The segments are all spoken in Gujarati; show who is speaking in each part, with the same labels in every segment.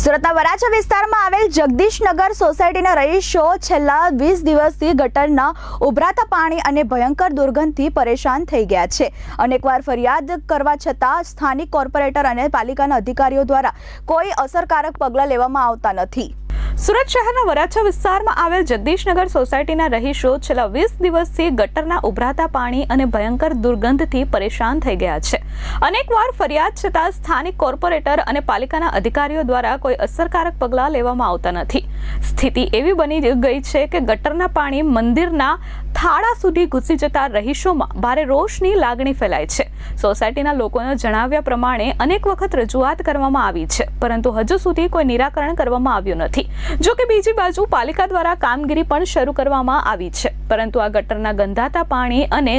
Speaker 1: સુરતના વરાછા વિસ્તારમાં આવેલ જગદીશનગર સોસાયટીના રહીશો છેલ્લા વીસ દિવસથી ગટરના ઉભરાતા પાણી અને ભયંકર દુર્ગંધથી પરેશાન થઈ ગયા છે. અનેકવાર ફરિયાદ કરવા છતાં સ્થાનિક કોર્પોરેટર અને પાલિકાના અધિકારીઓ દ્વારા કોઈ અસરકારક પગલાં લેવામાં આવતા નથી.
Speaker 2: સુરત શહેરના વરાછા વિસ્તારમાં આવેલ જગદીશનગર સોસાયટીના રહીશો છેલ્લા વીસ દિવસથી ગટરના ઉભરાતા પાણી અને ભયંકર દુર્ગંધથી પરેશાન થઈ ગયા છે. અનેકવાર ફરિયાદ છતાં સ્થાનિક કોર્પોરેટર અને પાલિકાના અધિકારીઓ દ્વારા કોઈ અસરકારક પગલાં લેવામાં આવતા નથી. સ્થિતિ એવી બની ગઈ છે કે ગટરના પાણી મંદિરના થાળા સુધી ઘૂસી જતા રહીશોમાં ભારે રોષની લાગણી ફેલાય છે. સોસાયટીના લોકોના જણાવ્યા પ્રમાણે અનેક વખત રજૂઆત કરવામાં આવી છે, પરંતુ હજુ સુધી કોઈ નિરાકરણ કરવામાં આવ્યું નથી. જો કે બીજી બાજુ પાલિકા દ્વારા કામગીરી પણ શરૂ કરવામાં આવી છે. પરંતુ આ ગટરના ગંધાતા પાણી અને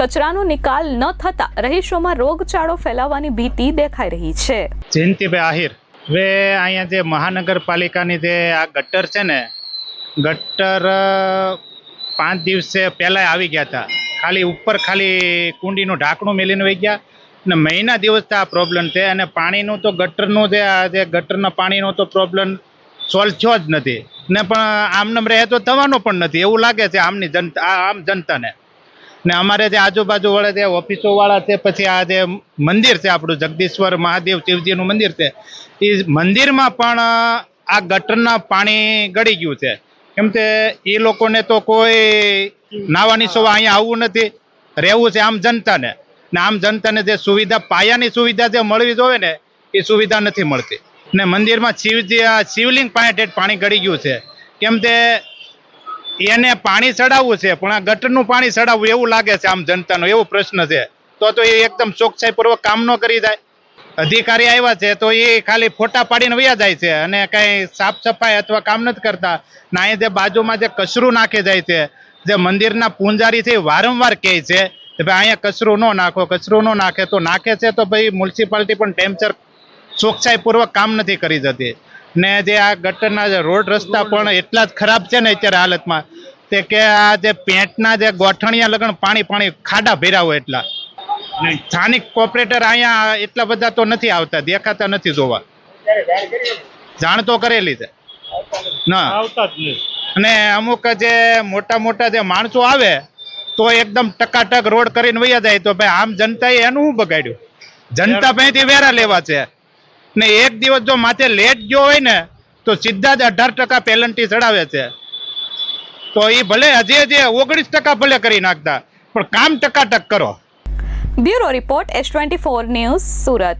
Speaker 2: કચરાનો નિકાલ ન થતા રહીશોમાં રોગચાળો ફેલાવાની ભીતિ દેખાઈ રહી છે.
Speaker 3: જયંતિભાઈ આહિર, હવે અહીંયા જે મહાનગરપાલિકાની જે આ ગટર છે ને, ગટર પાંચ દિવસે પહેલાં આવી ગયા હતા. ખાલી ઉપર ખાલી કુંડીનું ઢાંકણું મેલીને વહી ગયા ને મહિના દિવસથી આ પ્રોબ્લેમ છે. અને પાણીનું તો ગટરનું જે આ જે ગટરના પાણીનો તો પ્રોબ્લેમ સોલ્વ થયો જ નથી. ને પણ આમનેમ રહે તો થવાનો પણ નથી. એવું લાગે છે આમની જનતા આમ જનતાને. ને અમારે જે આજુબાજુ વાળા જે ઓફિસો વાળા છે, પછી આ જે મંદિર છે, આપણું જગદીશ્વર મહાદેવ શિવજીનું મંદિર છે, એ મંદિરમાં પણ આ ગટરના પાણી ગળી ગયું છે. કેમ કે એ લોકોને તો કોઈ નાવાની સોવા અહીંયા આવવું નથી. રહેવું છે આમ જનતાને. ને આમ જનતાને જે સુવિધા, પાયાની સુવિધા જે મળવી જોવે ને, એ સુવિધા નથી મળતી. ને મંદિરમાં શિવ શિવલિંગ પાસે ઠેઠ પાણી ગળી ગયું છે. કેમ તે એને પાણી ચડાવવું છે, પણ આ ગટરનું પાણી ચડાવવું એવું લાગે છે આમ જનતાનો, એવો પ્રશ્ન છે. તો તો એ એકદમ ચોકસાઈપૂર્વક કામ ન કરી જાય. અધિકારી આવ્યા છે તો એ ખાલી ફોટા પાડીને વયા જાય છે અને કઈ સાફ સફાઈ અથવા કામ નથી કરતા. ના જે બાજુમાં જે કચરું નાખી જાય છે, જે મંદિરના પૂંજારી છે વારંવાર કહે છે કે ભાઈ અહીંયા કચરું ન નાખો, કચરું ન નાખે. તો નાખે છે તો ભાઈ મ્યુનિસિપાલિટી પણ ટેમચર ચોકસાઈપૂર્વક કામ નથી કરી જતી. ને જે આ ગટરના રોડ રસ્તા પણ એટલા જ ખરાબ છે ને અત્યારે હાલતમાં તે કે આ જે પેન્ટના જે ગોઠણિયા લગણ પાણી પાણી ખાડા ભેરા હોય એટલા. સ્થાનિક કોપરેટર અહીંયા એટલા બધા તો નથી આવતા દેખાતા નથી જોવા. જાણ તો કરેલી છે. ના. અને અમુક જે મોટા મોટા જે માણસો આવે તો એકદમ ટકાટક રોડ કરીને વયા જાય તો ભાઈ આમ જનતાએ એનું શું બગાડ્યું? જનતા પાસેથી વેરા લેવા છે. ને એક દિવસ જો માથે લેટ ગયો હોય ને, તો સીધા જ અઢાર ટકા પેનલ્ટી ચડાવે છે. તો એ ભલે હજી હજી ઓગણીસ ટકા ભલે કરી નાખતા, પણ કામ ટકાટક કરો.
Speaker 2: Bureau report S twenty four news Surat.